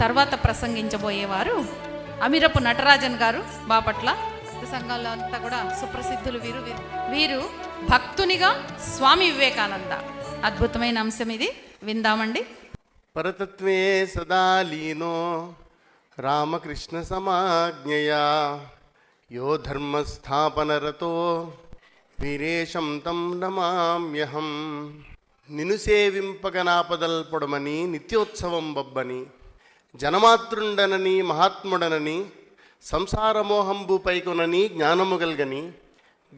తర్వాత ప్రసంగించబోయేవారు అమీరపు నటరాజన్ గారు బాపట్ల. సంఘాల్లో అంతా కూడా సుప్రసిద్ధులు వీరు. వీరు- వీరు భక్తునిగా స్వామి వివేకానంద. అద్భుతమైన అంశం ఇది. విందామండి. పరతత్వే సదా లీనో రామకృష్ణ సమాజ్ఞయా. యో ధర్మస్థాపనరతో వీరేశం తం నమామ్యహం. నిను సేవింపగనాపదల్పడమని నిత్యోత్సవం బబ్బని. జనమాతృండనని మహాత్ముడనని సంసారమోహంబు పైకొనని జ్ఞానము గల్గని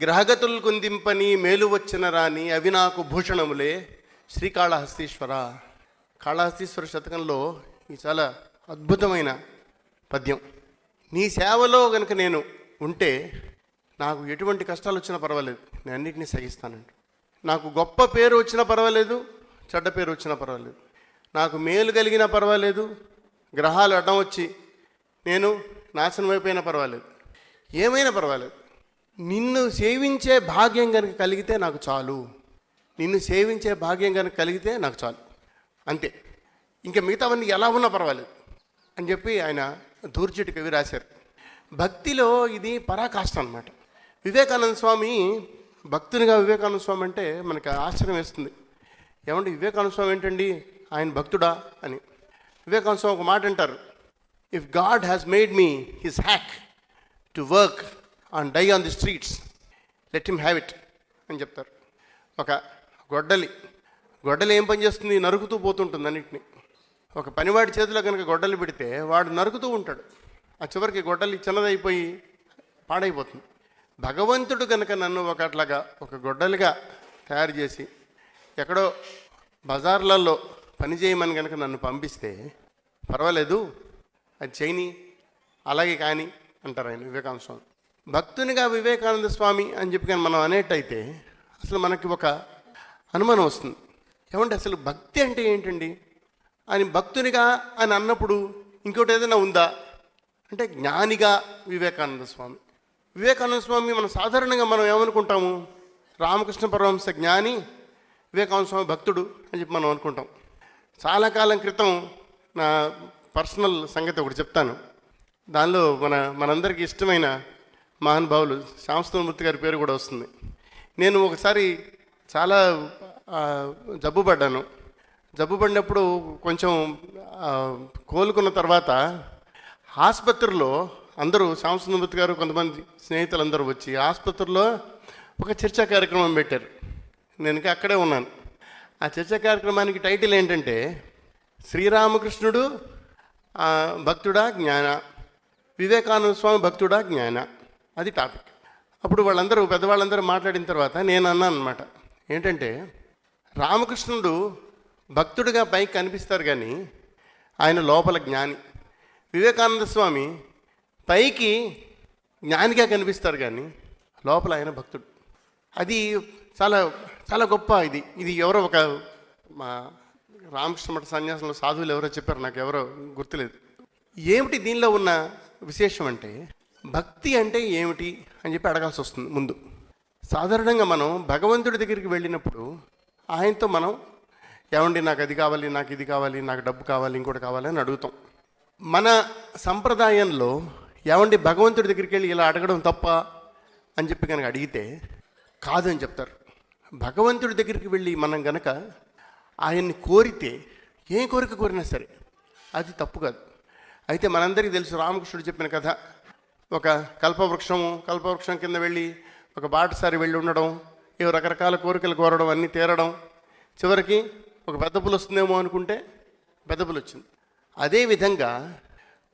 గ్రహగతుల్ కుందింపని మేలు వచ్చిన రాని అవి నాకు భూషణములే. శ్రీకాళహస్తీశ్వర. కాళహస్తీశ్వర శతకంలో ఈ చాలా అద్భుతమైన పద్యం. నీ సేవలో కనుక నేను ఉంటే నాకు ఎటువంటి కష్టాలు వచ్చినా పర్వాలేదు. నేను అన్నింటినీ సహిస్తానండి. నాకు గొప్ప పేరు వచ్చినా పర్వాలేదు చెడ్డ పేరు వచ్చినా పర్వాలేదు. నాకు మేలు కలిగినా పర్వాలేదు గ్రహాలు అడ్డం వచ్చి నేను నాశనం అయిపోయినా పర్వాలేదు. ఏమైనా పర్వాలేదు. నిన్ను సేవించే భాగ్యం కనుక కలిగితే నాకు చాలు. నిన్ను సేవించే భాగ్యం కనుక కలిగితే నాకు చాలు. అంతే. ఇంకా మిగతావన్నీ ఎలా ఉన్నా పర్వాలేదు. అని చెప్పి ఆయన దూర్జటి కవి రాశారు. భక్తిలో ఇది పరాకాష్ట అనమాట వివేకానంద స్వామి భక్తునిగా వివేకానంద స్వామి అంటే మనకు ఆశ్చర్యం వేస్తుంది. ఏమంటే వివేకానంద స్వామి ఏంటండి? ఆయన భక్తుడా అని. వివేకానంద స్వామి ఒక మాట అంటారు. If God has made me his hack to work on die on the streets let him have it అని చెప్తారు. ఒక గొడ్డలి గొడ్డలి ఏం పని చేస్తుంది? నరుకుతూ పోతుంటుంది అన్నిటిని. ఒక పనివాడి చేతిలో కనుక గొడ్డలి పెడితే వాడు నరుకుతూ ఉంటాడు. ఆ చివరికి గొడ్డలి చిన్నదైపోయి పాడైపోతుంది. భగవంతుడు కనుక నన్ను ఒక అట్లాగా ఒక గొడ్డలిగా తయారు చేసి ఎక్కడో బజార్లలో పని చేయమని కనుక నన్ను పంపిస్తే పర్వాలేదు అది చేయని అలాగే కానీ అంటారు ఆయన వివేకానంద స్వామి. భక్తునిగా వివేకానంద స్వామి అని చెప్పి కానీ మనం అనేటైతే అసలు మనకి ఒక అనుమానం వస్తుంది. ఏమంటే అసలు భక్తి అంటే ఏంటండి? అని భక్తునిగా అని అన్నప్పుడు ఇంకోటి ఏదైనా ఉందా? అంటే జ్ఞానిగా వివేకానంద స్వామి. వివేకానంద స్వామి మనం సాధారణంగా మనం ఏమనుకుంటాము? రామకృష్ణ పరమహంస జ్ఞాని వివేకానంద స్వామి భక్తుడు అని చెప్పి మనం అనుకుంటాం. చాలా కాలం క్రితం నా పర్సనల్ సంగతి ఒకటి చెప్తాను. దానిలో మన మనందరికీ ఇష్టమైన మహానుభావులు శ్యామస్తమూర్తి గారి పేరు కూడా వస్తుంది. నేను ఒకసారి చాలా జబ్బు పడ్డాను జబ్బు పడినప్పుడు కొంచెం కోలుకున్న తర్వాత ఆసుపత్రిలో అందరూ శ్యామసుందరమూర్తి గారు కొంతమంది స్నేహితులందరూ వచ్చి ఆసుపత్రిలో ఒక చర్చా కార్యక్రమం పెట్టారు. నేను ఇంకా అక్కడే ఉన్నాను. ఆ చర్చ కార్యక్రమానికి టైటిల్ ఏంటంటే శ్రీరామకృష్ణుడు భక్తుడా జ్ఞాన. వివేకానంద స్వామి భక్తుడా జ్ఞాన. అది టాపిక్. అప్పుడు వాళ్ళందరూ పెద్దవాళ్ళందరూ మాట్లాడిన తర్వాత నేను అన్నాను అనమాట ఏంటంటే రామకృష్ణుడు భక్తుడిగా పైకి కనిపిస్తారు కానీ ఆయన లోపల జ్ఞాని. వివేకానంద స్వామి పైకి జ్ఞానిగా కనిపిస్తారు కానీ లోపల ఆయన భక్తుడు. అది చాలా చాలా గొప్ప ఇది. ఇది ఎవరో ఒక మా రామకృష్ణ మఠ సన్యాసంలో సాధువులు ఎవరో చెప్పారు నాకు ఎవరో గుర్తులేదు. ఏమిటి దీనిలో ఉన్న విశేషం అంటే భక్తి అంటే ఏమిటి అని చెప్పి అడగాల్సి వస్తుంది ముందు. సాధారణంగా మనం భగవంతుడి దగ్గరికి వెళ్ళినప్పుడు ఆయనతో మనం ఏమండి నాకు అది కావాలి నాకు ఇది కావాలి నాకు డబ్బు కావాలి ఇంకోటి కావాలి అని అడుగుతాం. మన సంప్రదాయంలో ఏమండి భగవంతుడి దగ్గరికి వెళ్ళి ఇలా అడగడం తప్ప అని చెప్పి కనుక అడిగితే కాదు అని చెప్తారు. భగవంతుడి దగ్గరికి వెళ్ళి మనం గనక ఆయన్ని కోరితే ఏ కోరిక కోరినా సరే అది తప్పు కాదు. అయితే మనందరికీ తెలుసు రామకృష్ణుడు చెప్పిన కథ. ఒక కల్పవృక్షము కల్పవృక్షం కింద వెళ్ళి ఒక బాటసారి వెళ్ళి ఉండడం ఏవో రకరకాల కోరికలు కోరడం అన్నీ తీరడం. చివరికి ఒక పెద్ద పులు వస్తుందేమో అనుకుంటే పెద్ద పులు వచ్చింది. అదేవిధంగా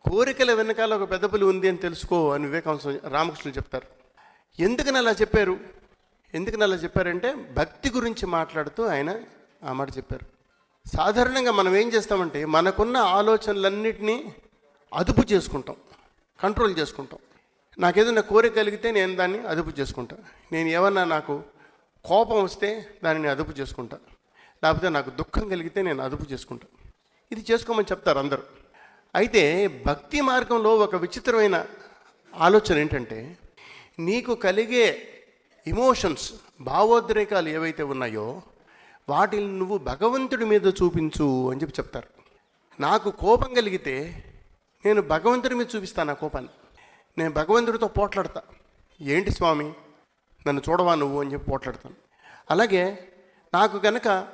కోరికల వెనకాల ఒక పెద్ద పులి ఉంది అని తెలుసుకో అని వివేకానంద రామకృష్ణులు చెప్తారు. ఎందుకని అలా చెప్పారు? ఎందుకు అలా చెప్పారంటే భక్తి గురించి మాట్లాడుతూ ఆయన ఆ మాట చెప్పారు. సాధారణంగా మనం ఏం చేస్తామంటే మనకున్న ఆలోచనలన్నిటినీ అదుపు చేసుకుంటాం కంట్రోల్ చేసుకుంటాం. నాకు ఏదైనా కోరిక కలిగితే నేను దాన్ని అదుపు చేసుకుంటా. నేను ఏమన్నా నాకు కోపం వస్తే దానిని అదుపు చేసుకుంటా. లేకపోతే నాకు దుఃఖం కలిగితే నేను అదుపు చేసుకుంటా. ఇది చేసుకోమని చెప్తారు అందరూ. అయితే భక్తి మార్గంలో ఒక విచిత్రమైన ఆలోచన ఏంటంటే నీకు కలిగే ఇమోషన్స్ భావోద్రేకాలు ఏవైతే ఉన్నాయో వాటిని నువ్వు భగవంతుడి మీద చూపించు అని చెప్పి చెప్తారు. నాకు కోపం కలిగితే నేను భగవంతుడి మీద చూపిస్తాను ఆ కోపాన్ని. నేను భగవంతుడితో పోట్లాడతా. ఏంటి స్వామి? నన్ను చూడవా నువ్వు అని చెప్పి పోట్లాడతాను. అలాగే నాకు కనుక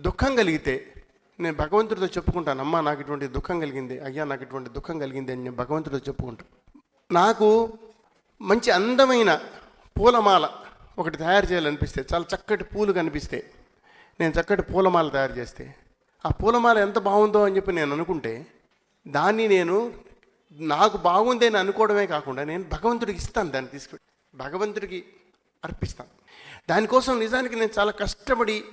దుఃఖం కలిగితే నేను భగవంతుడితో చెప్పుకుంటాను. అమ్మా నాకు ఇటువంటి దుఃఖం కలిగింది. అయ్యా నాకు ఇటువంటి దుఃఖం కలిగింది అని నేను భగవంతుడితో చెప్పుకుంటాను. నాకు మంచి అందమైన పూలమాల ఒకటి తయారు చేయాలనిపిస్తే చాలా చక్కటి పూలు కనిపిస్తే నేను చక్కటి పూలమాల తయారు చేస్తే ఆ పూలమాల ఎంత బాగుందో అని చెప్పి నేను అనుకుంటే దాన్ని నేను నాకు బాగుంది అని అనుకోవడమే కాకుండా నేను భగవంతుడికి ఇస్తాను దాన్ని తీసుకెళ్ళి భగవంతుడికి అర్పిస్తాను. దానికోసం నిజానికి నేను చాలా కష్టపడి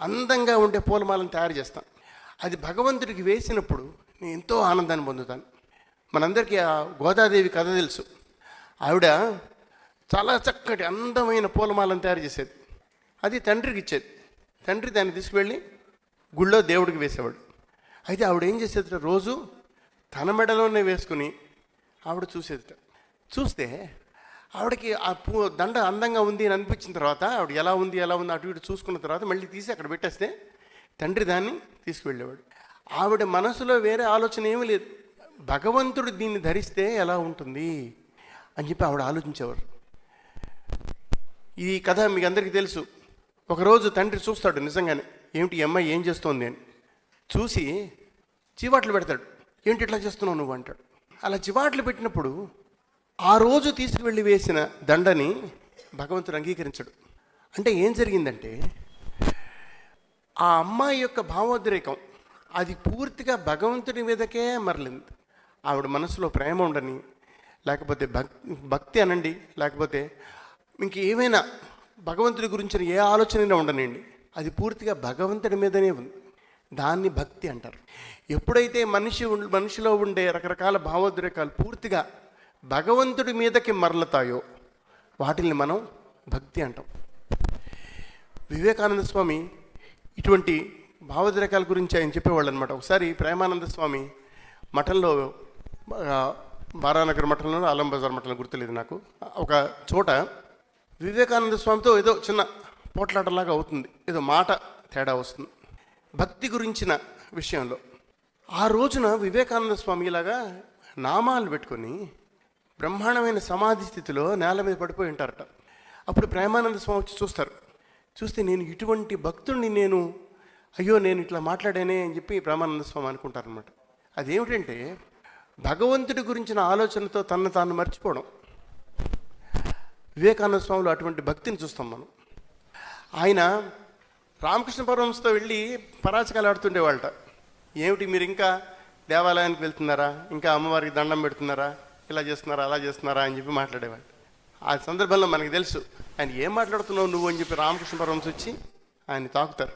అందంగా ఉండే పూలమాలను తయారు చేస్తాను. అది భగవంతుడికి వేసినప్పుడు నేను ఎంతో ఆనందాన్ని పొందుతాను. మనందరికీ ఆ గోదాదేవి కథ తెలుసు. ఆవిడ చాలా చక్కటి అందమైన పూలమాలను తయారు చేసేది. అది తండ్రికి ఇచ్చేది. తండ్రి దాన్ని తీసుకువెళ్ళి గుళ్ళో దేవుడికి వేసేవాడు. అయితే ఆవిడ ఏం చేసేది రోజు తన మెడలోనే వేసుకుని ఆవిడ చూసేది చూస్తే ఆవిడకి ఆ పూ దండ అందంగా ఉంది అని అనిపించిన తర్వాత ఆవిడ ఎలా ఉంది ఎలా ఉంది అటు ఇటు చూసుకున్న తర్వాత మళ్ళీ తీసి అక్కడ పెట్టేస్తే తండ్రి దాన్ని తీసుకువెళ్ళేవాడు. ఆవిడ మనసులో వేరే ఆలోచన ఏమీ లేదు. భగవంతుడు దీన్ని ధరిస్తే ఎలా ఉంటుంది అని చెప్పి ఆవిడ ఆలోచించేవారు. ఈ కథ మీకు అందరికీ తెలుసు. ఒకరోజు తండ్రి చూస్తాడు నిజంగానే ఏమిటి ఈ అమ్మాయి ఏం చేస్తోంది? అని. చూసి చివాట్లు పెడతాడు. ఏంటి ఇట్లా చేస్తున్నావు నువ్వు? అంటాడు. అలా చివాట్లు పెట్టినప్పుడు ఆ రోజు తీసుకువెళ్ళి వేసిన దండని భగవంతుడు అంగీకరించడు. అంటే ఏం జరిగిందంటే ఆ అమ్మాయి యొక్క భావోద్రేకం అది పూర్తిగా భగవంతుడి మీదకే మరలింది. ఆవిడ మనసులో ప్రేమ ఉండని లేకపోతే భక్ భక్తి అనండి లేకపోతే ఇంక ఏమైనా భగవంతుడి గురించిన ఏ ఆలోచనైనా ఉండనండి. అది పూర్తిగా భగవంతుడి మీదనే ఉంది. దాన్ని భక్తి అంటారు. ఎప్పుడైతే మనిషి మనిషిలో ఉండే రకరకాల భావోద్రేకాలు పూర్తిగా భగవంతుడి మీదకి మరలతాయో వాటిని మనం భక్తి అంటాం. వివేకానంద స్వామి ఇటువంటి భావోద్రేకాల గురించి ఆయన చెప్పేవాళ్ళు అనమాట ఒకసారి ప్రేమానంద స్వామి మఠంలో వారానగర్ బారానగర్ మఠంలో ఆలం బజార్ మఠంలో గుర్తులేదు నాకు. ఒక చోట వివేకానంద స్వామితో ఏదో చిన్న పోట్లాటలాగా అవుతుంది. ఏదో మాట తేడా వస్తుంది. భక్తి గురించిన విషయంలో. ఆ రోజున వివేకానంద స్వామి ఇలాగా నామాలు పెట్టుకొని బ్రహ్మాండమైన సమాధి స్థితిలో నేల మీద పడిపోయి ఉంటారట. అప్పుడు ప్రేమానంద స్వామి వచ్చి చూస్తారు. చూస్తే నేను ఇటువంటి భక్తుడిని నేను అయ్యో నేను ఇట్లా మాట్లాడానే అని చెప్పి ప్రేమానంద స్వామి అనుకుంటారనమాట అదేమిటంటే భగవంతుడి గురించిన ఆలోచనతో తన తాను మర్చిపోవడం. వివేకానంద స్వామిలో అటువంటి భక్తిని చూస్తాం మనం. ఆయన రామకృష్ణ పరమంశతో వెళ్ళి పరాచకాలు ఆడుతుండేవాళ్ళట. ఏమిటి మీరు ఇంకా దేవాలయానికి వెళ్తున్నారా? ఇంకా అమ్మవారికి దండం పెడుతున్నారా? ఇలా చేస్తున్నారా? అలా చేస్తున్నారా? అని చెప్పి మాట్లాడేవాళ్ళు. ఆ సందర్భంలో మనకు తెలుసు ఆయన ఏం మాట్లాడుతున్నావు నువ్వు అని చెప్పి రామకృష్ణ పరమంశ వచ్చి ఆయన తాకుతారు.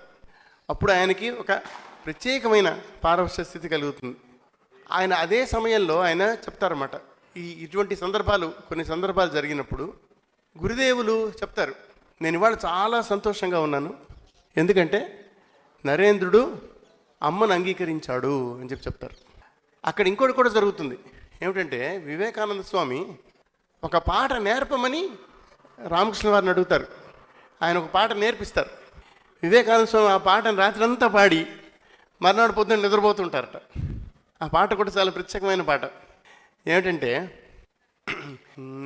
అప్పుడు ఆయనకి ఒక ప్రత్యేకమైన పారవశ్య స్థితి కలుగుతుంది. ఆయన అదే సమయంలో ఆయన చెప్తారన్నమాట. ఈ ఇటువంటి సందర్భాలు కొన్ని సందర్భాలు జరిగినప్పుడు గురుదేవులు చెప్తారు నేను ఇవాళ చాలా సంతోషంగా ఉన్నాను. ఎందుకంటే నరేంద్రుడు అమ్మను అంగీకరించాడు అని చెప్పి చెప్తారు. అక్కడ ఇంకోటి కూడా జరుగుతుంది. ఏమిటంటే వివేకానంద స్వామి ఒక పాట నేర్పమని రామకృష్ణ వారిని అడుగుతారు. ఆయన ఒక పాట నేర్పిస్తారు. వివేకానంద స్వామి ఆ పాటను రాత్రంతా పాడి మర్నాడు పొద్దున్న నిద్రపోతుంటారట. ఆ పాట కూడా చాలా ప్రత్యేకమైన పాట. ఏమిటంటే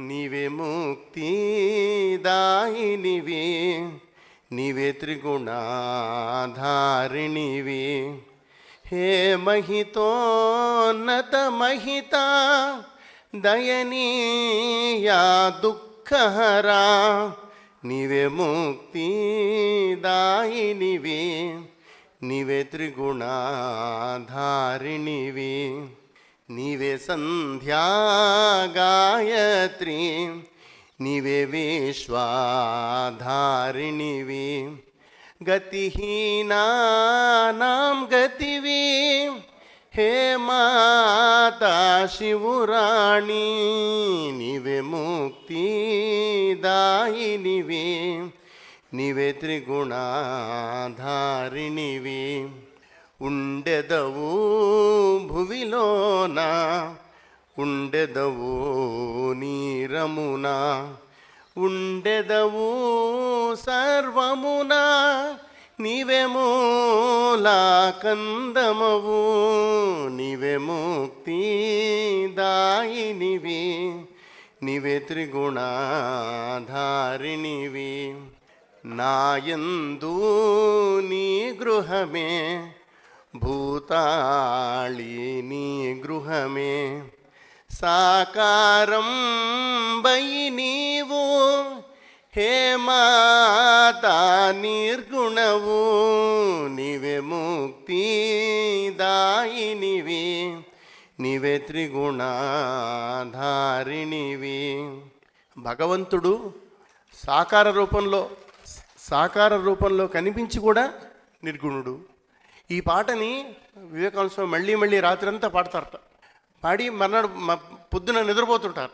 నీవే ముక్తి దాయినివే నీవే త్రిగుణాధారిణివే హే మహితోన్నత మహిత దయనీయా దుఃఖహరా. నీవే ముక్తి దాయినివే నీవే త్రిగుణాధారిణివే నీవే సంధ్యా గాయత్రి నీవే విశ్వాధారిణివి గతిహీనానాం గతివి హే మాతా శివురాణి నీవే ముక్తి దాయినివి నీవే త్రిగుణాధారిణివి ఉండెదవు భువిలోన? ఉండెదవు నీరమున? ఉండెదవు సర్వమున? నీవే కందమవు నీవే ముక్తి దాయినివి నీవే త్రిగుణాధారిణివి నాయందు నీ గృహమే? భూతాళిని గృహమే సాకారం బై నీవు హే మాతా నిర్గుణవు నివే ముక్తి దాయినివి నివే త్రిగుణాధారిణివి భగవంతుడు సాకార రూపంలో సాకార రూపంలో కనిపించి కూడా నిర్గుణుడు. ఈ పాటని వివేకానంద స్వామి మళ్ళీ మళ్ళీ రాత్రంతా పాడతారట. పాడి మర్నాడు పొద్దున నిద్రపోతుంటారు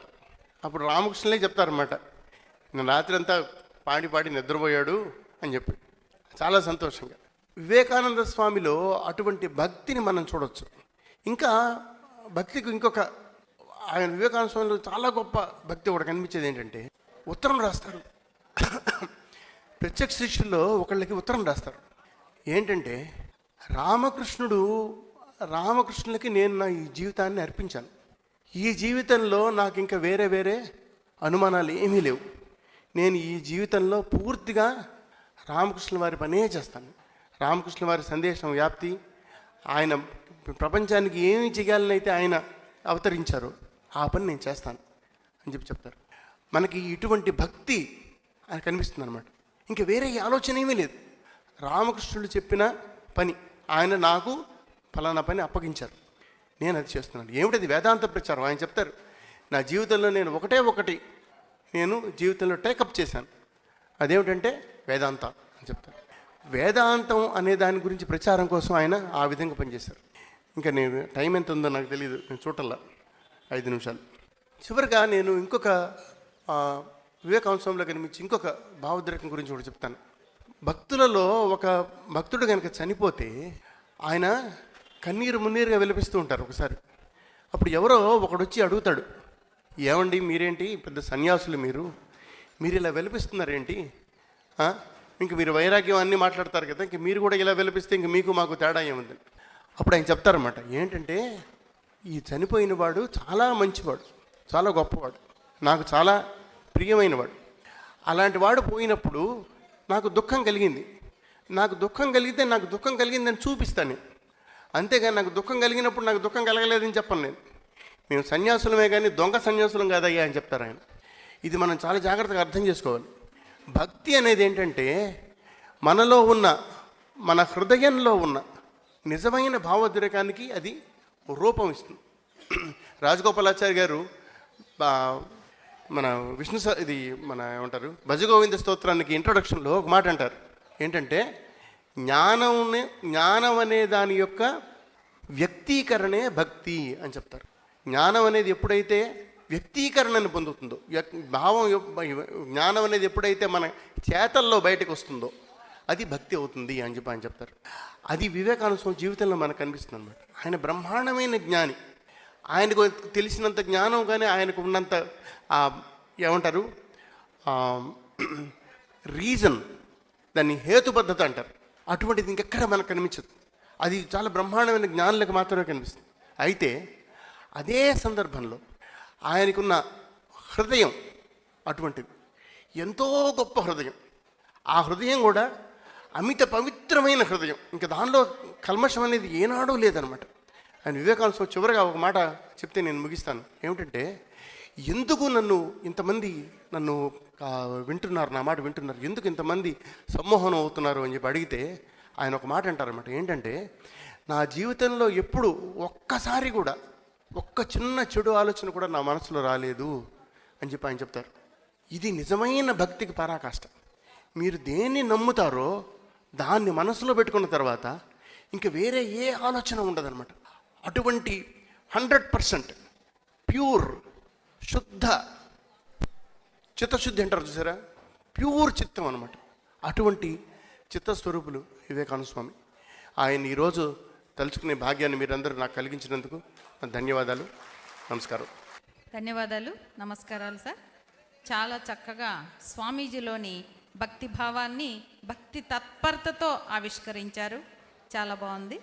అప్పుడు రామకృష్ణులే చెప్తారన్నమాట. నేను రాత్రి అంతా పాడి పాడి నిద్రపోయాడు అని చెప్పి. చాలా సంతోషంగా. వివేకానంద స్వామిలో అటువంటి భక్తిని మనం చూడొచ్చు. ఇంకా భక్తికి ఇంకొక ఆయన వివేకానంద స్వామిలో చాలా గొప్ప భక్తి ఒకటి కనిపించేది ఏంటంటే ఉత్తరం రాస్తారు. ప్రత్యక్ష శిష్యుల్లో ఒకళ్ళకి ఉత్తరం రాస్తారు. ఏంటంటే రామకృష్ణుడు రామకృష్ణులకి నేను నా ఈ జీవితాన్ని అర్పించాను. ఈ జీవితంలో నాకు ఇంకా వేరే వేరే అనుమానాలు ఏమీ లేవు. నేను ఈ జీవితంలో పూర్తిగా రామకృష్ణ వారి పనే చేస్తాను. రామకృష్ణ వారి సందేశం వ్యాప్తి ఆయన ప్రపంచానికి ఏమి చేయాలని అయితే ఆయన అవతరించారో ఆ పని నేను చేస్తాను అని చెప్పి చెప్తారు. మనకి ఇటువంటి భక్తి ఆయన కనిపిస్తుంది అనమాట ఇంకా వేరే ఆలోచన ఏమీ లేదు. రామకృష్ణుడు చెప్పిన పని ఆయన నాకు ఫలానా పని అప్పగించారు. నేను అది చేస్తున్నాను. ఏమిటది వేదాంత ప్రచారం. ఆయన చెప్తారు నా జీవితంలో నేను ఒకటే ఒకటి నేను జీవితంలో టేకప్ చేశాను. అదేమిటంటే వేదాంత అని చెప్తారు. వేదాంతం అనే దాని గురించి ప్రచారం కోసం ఆయన ఆ విధంగా పనిచేశారు. ఇంకా నేను టైం ఎంత ఉందో నాకు తెలియదు నేను చూడల్లా ఐదు నిమిషాలు. చివరిగా నేను ఇంకొక వివేకాంశంలో కనిపించి ఇంకొక భావోద్రేకం గురించి కూడా చెప్తాను. భక్తులలో ఒక భక్తుడు కనుక చనిపోతే ఆయన కన్నీరు మున్నీరుగా విలపిస్తూ ఉంటారు ఒకసారి. అప్పుడు ఎవరో ఒకడొచ్చి అడుగుతాడు ఏమండి మీరేంటి? పెద్ద సన్యాసులు మీరు. మీరు ఇలా విలపిస్తున్నారేంటి? ఇంక మీరు వైరాగ్యం అన్నీ మాట్లాడతారు కదా ఇంక మీరు కూడా ఇలా విలపిస్తే ఇంక మీకు మాకు తేడా ఏముంది? అప్పుడు ఆయన చెప్తారన్నమాట ఏంటంటే ఈ చనిపోయిన వాడు చాలా మంచివాడు చాలా గొప్పవాడు నాకు చాలా ప్రియమైనవాడు. అలాంటి వాడు పోయినప్పుడు నాకు దుఃఖం కలిగింది. నాకు దుఃఖం కలిగితే నాకు దుఃఖం కలిగిందని చూపిస్తాను. నేను. అంతేగాని నాకు దుఃఖం కలిగినప్పుడు నాకు దుఃఖం కలగలేదని చెప్పను నేను. మేము సన్యాసులమే కానీ దొంగ సన్యాసులం కాదయ్యా అని చెప్తారు ఆయన. ఇది మనం చాలా జాగ్రత్తగా అర్థం చేసుకోవాలి. భక్తి అనేది ఏంటంటే మనలో ఉన్న మన హృదయంలో ఉన్న నిజమైన భావోద్రేకానికి అది రూపం ఇస్తుంది. రాజగోపాలాచారి గారు మన విష్ణు ఇది మన ఏమంటారు? భజగోవింద స్తోత్రానికి ఇంట్రొడక్షన్లో ఒక మాట అంటారు. ఏంటంటే జ్ఞానం జ్ఞానం అనే దాని యొక్క వ్యక్తీకరణే భక్తి అని చెప్తారు. జ్ఞానం అనేది ఎప్పుడైతే వ్యక్తీకరణను పొందుతుందో భావం జ్ఞానం అనేది ఎప్పుడైతే మన చేతల్లో బయటకు వస్తుందో అది భక్తి అవుతుంది అని చెప్పి ఆయన చెప్తారు. అది వివేకానంద స్వామి జీవితంలో మనకు కనిపిస్తుంది అనమాట ఆయన బ్రహ్మాండమైన జ్ఞాని. ఆయనకు తెలిసినంత జ్ఞానం కానీ ఆయనకు ఉన్నంత ఏమంటారు? రీజన్ దాన్ని హేతుబద్ధత అంటారు. అటువంటిది ఇంకెక్కడ మనకు కనిపించదు. అది చాలా బ్రహ్మాండమైన జ్ఞానులకు మాత్రమే కనిపిస్తుంది. అయితే అదే సందర్భంలో ఆయనకున్న హృదయం అటువంటిది. ఎంతో గొప్ప హృదయం. ఆ హృదయం కూడా అమిత పవిత్రమైన హృదయం. ఇంకా దానిలో కల్మషం అనేది ఏనాడూ లేదనమాట. ఆయన వివేకానంద స్వామి చివరిగా ఒక మాట చెప్తే నేను ముగిస్తాను. ఏమిటంటే ఎందుకు నన్ను ఇంతమంది నన్ను వింటున్నారు నా మాట వింటున్నారు ఎందుకు ఇంతమంది సమ్మోహనం అవుతున్నారు అని చెప్పి అడిగితే ఆయన ఒక మాట అంటారనమాట ఏంటంటే నా జీవితంలో ఎప్పుడు ఒక్కసారి కూడా ఒక్క చిన్న చెడు ఆలోచన కూడా నా మనసులో రాలేదు అని చెప్పి ఆయన చెప్తారు. ఇది నిజమైన భక్తికి పరాకాష్ట. మీరు దేన్ని నమ్ముతారో దాన్ని మనసులో పెట్టుకున్న తర్వాత ఇంక వేరే ఏ ఆలోచన ఉండదన్నమాట. అటువంటి హండ్రెడ్ పర్సెంట్ ప్యూర్ శుద్ధ చిత్తశుద్ధి అంటారు చూసారా? ప్యూర్ చిత్తం అనమాట అటువంటి చిత్తస్వరూపులు వివేకానంద స్వామి ఆయన ఈరోజు తలుచుకునే భాగ్యాన్ని మీరందరూ నాకు కలిగించినందుకు ధన్యవాదాలు. నమస్కారం. ధన్యవాదాలు. నమస్కారాలు సార్. చాలా చక్కగా స్వామీజీలోని భక్తి భావాన్ని భక్తి తత్పరతతో ఆవిష్కరించారు. చాలా బాగుంది.